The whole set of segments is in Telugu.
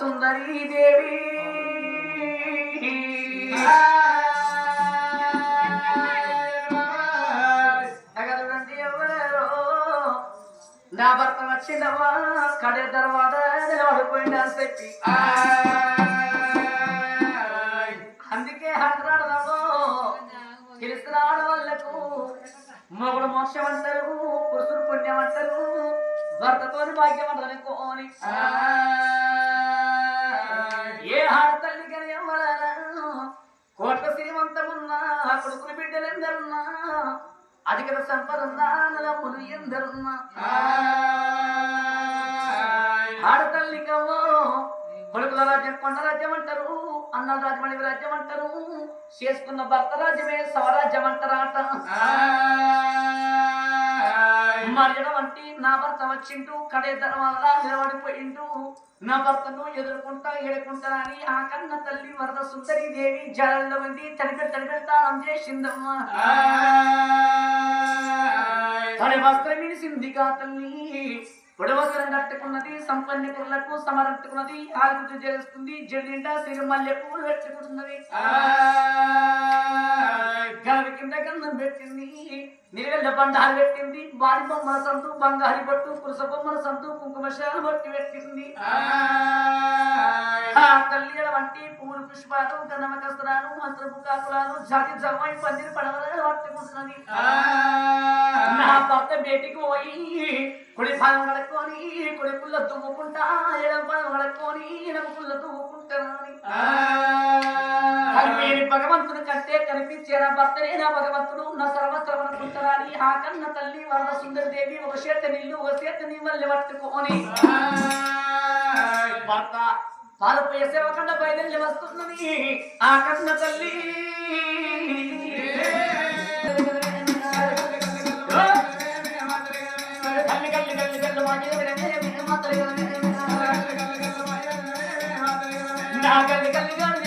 సుందరీ దేవి. ఎవరో నా భర్త వచ్చిందవ్వా కడే తర్వాత నిలబడిపోయింది అని చెప్పి. అందుకే హండ్రాడదాము తెలిసిన వాళ్ళకు మొగుడు మోక్షం అంటారు పురుషుడు పుణ్యం అంటారు భర్తతోని భాగ్యం అంటారు కోని. కొడుకులు బిడ్డలెందరున్నా అధిక సంపద ఉన్నా నలములు ఎందరున్నా. ఆడతల్లికమ్మో కొడుకుల రాజ్యం కొండ రాజ్యం అంటారు అన్నల రాజ్యం అడవి రాజ్యం అంటారు చేసుకున్న భర్త రాజ్యమే స్వరాజ్యం అంటారాట. మర్యాద వంటి నా భర్త వచ్చింటూ కడే తర్వాత నిలబడిపోయింటూ నా భర్తను ఎదుర్కొంటా ఏడుకుంటా అని ఆ కన్న తల్లి వరద సుందరి దేవి జలంలో ఉంది తడిపె తడిపెడతానం చేసిందమ్మా. తడి వస్త్రం ఇడిసిందిగా తల్లి. పొడవసరం కట్టుకున్నది సంపన్న సంపన్నికులకు సమరట్టుకున్నది ఆకృతి చేస్తుంది జడిండా సిరిమల్లె పూలు పెట్టుకుంటున్నది బండాలు పెట్టింది బాడి బొమ్మల సంతు బంగారి బొట్టు పురుష బొమ్మల సంతు కుంకుమశాలు బొట్టి పెట్టింది. తల్లి వంటి పూలు పుష్పాలు గంధమ కస్తరాలు మంత్రపు కాకులాలు జాతి జమ్మాయి పందిరి పడవలు పట్టుకుంటున్నది నా భర్త బయటికి పోయి కుడి పాదం కడుక్కొని కుడి పుల్ల తుమ్ముకుంటా ఎడం పాదం కడుక్కొని ఎడమ పుల్ల తుమ్ముకుంటానని కనిపేని భగవంతుని కంటే కనిపించే నా భర్తనే నా భగవంతుడు? నా సర్వస్వం అనుకుంటారని ఆ కన్న తల్లి వరద సుందరి దేవి ఒక చేత నీళ్ళు ఒక చేత నీ మళ్ళీ పట్టుకొని భర్త. పాలు పోయే సేవకుండా వస్తున్నది. ఆ కన్న తల్లి. నా కల్లి కల్లి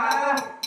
Ah!